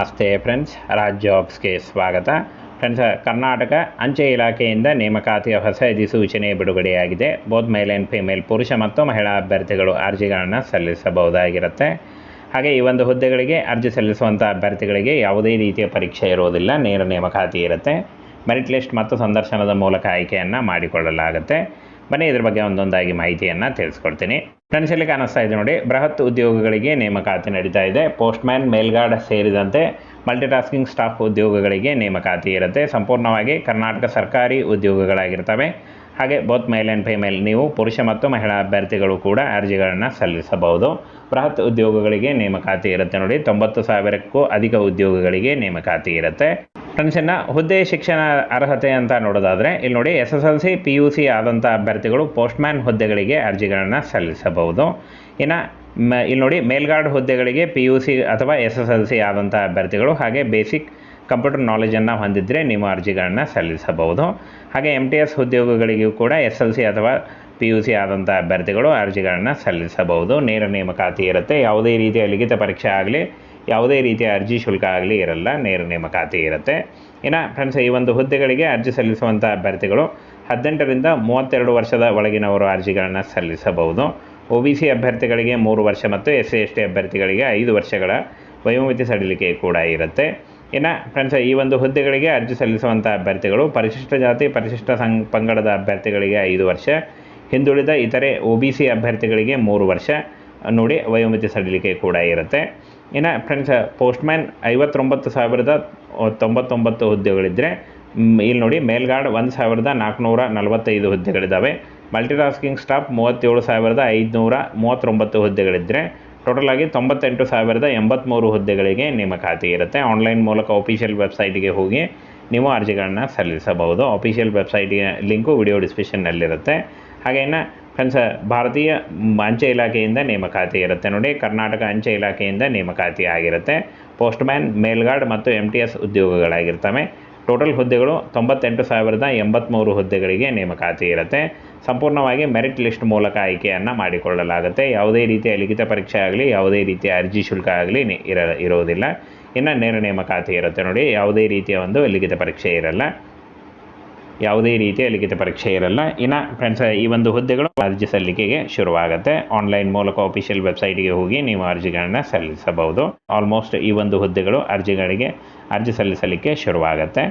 ನಮಸ್ತೆ ಫ್ರೆಂಡ್ಸ್ ರಾಜ್ ಜಾಬ್ಸ್ಗೆ ಸ್ವಾಗತ. ಫ್ರೆಂಡ್ಸ್ ಕರ್ನಾಟಕ ಅಂಚೆ ಇಲಾಖೆಯಿಂದ ನೇಮಕಾತಿಯ ಹೊಸ ಅಧಿಸೂಚನೆ ಬಿಡುಗಡೆಯಾಗಿದೆ. ಬೋತ್ ಮೇಲ್ ಆ್ಯಂಡ್ ಫಿಮೇಲ್ ಪುರುಷ ಮತ್ತು ಮಹಿಳಾ ಅಭ್ಯರ್ಥಿಗಳು ಅರ್ಜಿಗಳನ್ನು ಸಲ್ಲಿಸಬಹುದಾಗಿರುತ್ತೆ. ಹಾಗೆ ಈ ಒಂದು ಹುದ್ದೆಗಳಿಗೆ ಅರ್ಜಿ ಸಲ್ಲಿಸುವಂಥ ಅಭ್ಯರ್ಥಿಗಳಿಗೆ ಯಾವುದೇ ರೀತಿಯ ಪರೀಕ್ಷೆ ಇರುವುದಿಲ್ಲ, ನೇರ ನೇಮಕಾತಿ ಇರುತ್ತೆ. ಮೆರಿಟ್ ಲಿಸ್ಟ್ ಮತ್ತು ಸಂದರ್ಶನದ ಮೂಲಕ ಆಯ್ಕೆಯನ್ನು ಮಾಡಿಕೊಳ್ಳಲಾಗುತ್ತೆ. ಬನ್ನಿ ಇದ್ರ ಬಗ್ಗೆ ಒಂದೊಂದಾಗಿ ಮಾಹಿತಿಯನ್ನು ತಿಳಿಸ್ಕೊಡ್ತೀನಿ. ಫ್ರೆಂಡ್ಸ್, ಇಲ್ಲಿ ಕಾಣಿಸ್ತಾ ಇದೆ ನೋಡಿ, ಬೃಹತ್ ಉದ್ಯೋಗಗಳಿಗೆ ನೇಮಕಾತಿ ನಡೀತಾ ಇದೆ. ಪೋಸ್ಟ್ಮ್ಯಾನ್, ಮೇಲ್ಗಾರ್ಡ್ ಸೇರಿದಂತೆ ಮಲ್ಟಿಟಾಸ್ಕಿಂಗ್ ಸ್ಟಾಫ್ ಉದ್ಯೋಗಗಳಿಗೆ ನೇಮಕಾತಿ ಇರುತ್ತೆ. ಸಂಪೂರ್ಣವಾಗಿ ಕರ್ನಾಟಕ ಸರ್ಕಾರಿ ಉದ್ಯೋಗಗಳಾಗಿರ್ತವೆ. ಹಾಗೆ ಬೋತ್ ಮೇಲ್ ಆ್ಯಂಡ್ ಫಿಮೇಲ್, ನೀವು ಪುರುಷ ಮತ್ತು ಮಹಿಳಾ ಅಭ್ಯರ್ಥಿಗಳು ಕೂಡ ಅರ್ಜಿಗಳನ್ನು ಸಲ್ಲಿಸಬಹುದು. ಬೃಹತ್ ಉದ್ಯೋಗಗಳಿಗೆ ನೇಮಕಾತಿ ಇರುತ್ತೆ ನೋಡಿ, ತೊಂಬತ್ತು ಸಾವಿರಕ್ಕೂ ಅಧಿಕ ಉದ್ಯೋಗಗಳಿಗೆ ನೇಮಕಾತಿ ಇರುತ್ತೆ. ಫ್ರೆಂಡ್ಸ್ ಇನ್ನು ಹುದ್ದೆ ಶಿಕ್ಷಣ ಅರ್ಹತೆ ಅಂತ ನೋಡೋದಾದರೆ, ಇಲ್ಲಿ ನೋಡಿ S S L C P U C ಆದಂಥ ಅಭ್ಯರ್ಥಿಗಳು ಪೋಸ್ಟ್ಮ್ಯಾನ್ ಹುದ್ದೆಗಳಿಗೆ ಅರ್ಜಿಗಳನ್ನು ಸಲ್ಲಿಸಬಹುದು. ಇನ್ನು ಇಲ್ಲಿ ನೋಡಿ ಮೇಲ್ಗಾರ್ಡ್ ಹುದ್ದೆಗಳಿಗೆ ಪಿ ಯು ಸಿ ಅಥವಾ ಎಸ್ ಎಸ್ ಎಲ್ ಸಿ ಆದಂಥ ಅಭ್ಯರ್ಥಿಗಳು ಹಾಗೆ ಬೇಸಿಕ್ ಕಂಪ್ಯೂಟರ್ ನಾಲೆಜನ್ನು ಹೊಂದಿದ್ದರೆ ನೀವು ಅರ್ಜಿಗಳನ್ನು ಸಲ್ಲಿಸಬಹುದು. ಹಾಗೆ ಎಂ ಟಿ ಎಸ್ ಉದ್ಯೋಗಗಳಿಗೂ ಕೂಡ ಎಸ್ ಎಲ್ ಸಿ ಅಥವಾ ಪಿ ಯು ಸಿ ಆದಂಥ ಅಭ್ಯರ್ಥಿಗಳು ಅರ್ಜಿಗಳನ್ನು ಸಲ್ಲಿಸಬಹುದು. ನೇರ ನೇಮಕಾತಿ ಇರುತ್ತೆ. ಯಾವುದೇ ರೀತಿಯ ಲಿಖಿತ ಪರೀಕ್ಷೆ ಆಗಲಿ ಯಾವುದೇ ರೀತಿಯ ಅರ್ಜಿ ಶುಲ್ಕ ಆಗಲಿ ಇರಲ್ಲ, ನೇರ ನೇಮಕಾತಿ ಇರುತ್ತೆ. ಇನ್ನು ಫ್ರೆಂಡ್ಸ್ ಈ ಒಂದು ಹುದ್ದೆಗಳಿಗೆ ಅರ್ಜಿ ಸಲ್ಲಿಸುವಂಥ ಅಭ್ಯರ್ಥಿಗಳು ಹದಿನೆಂಟರಿಂದ ಮೂವತ್ತೆರಡು ವರ್ಷದ ಒಳಗಿನವರು ಅರ್ಜಿಗಳನ್ನು ಸಲ್ಲಿಸಬಹುದು. ಒ ಬಿ ಸಿ ಅಭ್ಯರ್ಥಿಗಳಿಗೆ ಮೂರು ವರ್ಷ ಮತ್ತು ಎಸ್ ಸಿ ಎಸ್ ಟಿ ಅಭ್ಯರ್ಥಿಗಳಿಗೆ ಐದು ವರ್ಷಗಳ ವಯೋಮಿತಿ ಸಡಿಲಿಕೆ ಕೂಡ ಇರುತ್ತೆ. ಇನ್ನು ಫ್ರೆಂಡ್ಸ್ ಈ ಒಂದು ಹುದ್ದೆಗಳಿಗೆ ಅರ್ಜಿ ಸಲ್ಲಿಸುವಂಥ ಅಭ್ಯರ್ಥಿಗಳು ಪರಿಶಿಷ್ಟ ಜಾತಿ, ಪರಿಶಿಷ್ಟ ಸಂಘ ಪಂಗಡದ ಅಭ್ಯರ್ಥಿಗಳಿಗೆ ಐದು ವರ್ಷ, ಹಿಂದುಳಿದ ಇತರೆ ಒ ಬಿ ಸಿ ಅಭ್ಯರ್ಥಿಗಳಿಗೆ ಮೂರು ವರ್ಷ, ನೋಡಿ ವಯೋಮಿತಿ ಸಡಿಲಿಕೆ ಕೂಡ ಇರುತ್ತೆ. ಇನ್ನು ಫ್ರೆಂಡ್ಸ್ ಪೋಸ್ಟ್ಮ್ಯಾನ್ ಐವತ್ತೊಂಬತ್ತು ಸಾವಿರದ ತೊಂಬತ್ತೊಂಬತ್ತು ಹುದ್ದೆಗಳಿದ್ದರೆ ಇಲ್ಲಿ ನೋಡಿ ಮೇಲ್ಗಾರ್ಡ್ ಒಂದು ಸಾವಿರದ ನಾಲ್ಕುನೂರ ನಲವತ್ತೈದು ಹುದ್ದೆಗಳಿದ್ದಾವೆ ಮಲ್ಟಿಟಾಸ್ಕಿಂಗ್ ಸ್ಟಾಫ್ ಮೂವತ್ತೇಳು ಸಾವಿರದ ಐದುನೂರ ಮೂವತ್ತೊಂಬತ್ತು ಹುದ್ದೆಗಳಿದ್ದರೆ ಟೋಟಲ್ ಆಗಿ ತೊಂಬತ್ತೆಂಟು ಸಾವಿರದ ಎಂಬತ್ತ್ಮೂರು ಹುದ್ದೆಗಳಿಗೆ ನೇಮಕಾತಿ ಇರುತ್ತೆ. ಆನ್ಲೈನ್ ಮೂಲಕ ಆಫೀಷಿಯಲ್ ವೆಬ್ಸೈಟಿಗೆ ಹೋಗಿ ನೀವು ಅರ್ಜಿಗಳನ್ನು ಸಲ್ಲಿಸಬಹುದು. ಅಫಿಷಿಯಲ್ ವೆಬ್ಸೈಟಿಗೆ ಲಿಂಕು ವಿಡಿಯೋ ಡಿಸ್ಕ್ರಿಪ್ಷನ್ನಲ್ಲಿರುತ್ತೆ ಹಾಗೆ ಇನ್ನು ಫ್ರೆಂಡ್ಸ್, ಭಾರತೀಯ ಅಂಚೆ ಇಲಾಖೆಯಿಂದ ನೇಮಕಾತಿ ಇರುತ್ತೆ. ನೋಡಿ, ಕರ್ನಾಟಕ ಅಂಚೆ ಇಲಾಖೆಯಿಂದ ನೇಮಕಾತಿ ಆಗಿರುತ್ತೆ. ಪೋಸ್ಟ್ಮ್ಯಾನ್, ಮೇಲ್ಗಾರ್ಡ್ ಮತ್ತು ಎಂ ಟಿ ಎಸ್ ಉದ್ಯೋಗಗಳಾಗಿರ್ತವೆ. ಟೋಟಲ್ ಹುದ್ದೆಗಳು ತೊಂಬತ್ತೆಂಟು ಸಾವಿರದ ಎಂಬತ್ತ್ಮೂರು ಹುದ್ದೆಗಳಿಗೆ ನೇಮಕಾತಿ ಇರುತ್ತೆ. ಸಂಪೂರ್ಣವಾಗಿ ಮೆರಿಟ್ ಲಿಸ್ಟ್ ಮೂಲಕ ಆಯ್ಕೆಯನ್ನು ಮಾಡಿಕೊಳ್ಳಲಾಗುತ್ತೆ. ಯಾವುದೇ ರೀತಿಯ ಲಿಖಿತ ಪರೀಕ್ಷೆ ಆಗಲಿ, ಯಾವುದೇ ರೀತಿಯ ಅರ್ಜಿ ಶುಲ್ಕ ಆಗಲಿ ಇರ ಇರೋದಿಲ್ಲ ಇನ್ನು ನೇರ ನೇಮಕಾತಿ ಇರುತ್ತೆ. ನೋಡಿ, ಯಾವುದೇ ರೀತಿಯ ಒಂದು ಲಿಖಿತ ಪರೀಕ್ಷೆ ಇರಲ್ಲ. ಯಾವುದೇ ರೀತಿಯ ಲಿಖಿತ ಪರೀಕ್ಷೆ ಇರಲ್ಲ. ಇನ್ನು ಫ್ರೆಂಡ್ಸ್ ಈ ಒಂದು ಹುದ್ದೆಗಳು ಅರ್ಜಿ ಸಲ್ಲಿಕೆಗೆ ಶುರುವಾಗುತ್ತೆ. ಆನ್ಲೈನ್ ಮೂಲಕ ಅಫಿಷಿಯಲ್ ವೆಬ್ಸೈಟ್ಗೆ ಹೋಗಿ ನೀವು ಅರ್ಜಿಗಳನ್ನು ಸಲ್ಲಿಸಬಹುದು. ಆಲ್ಮೋಸ್ಟ್ ಈ ಒಂದು ಹುದ್ದೆಗಳು ಅರ್ಜಿಗಳಿಗೆ ಅರ್ಜಿ ಸಲ್ಲಿಸಲಿಕ್ಕೆ ಶುರುವಾಗುತ್ತೆ.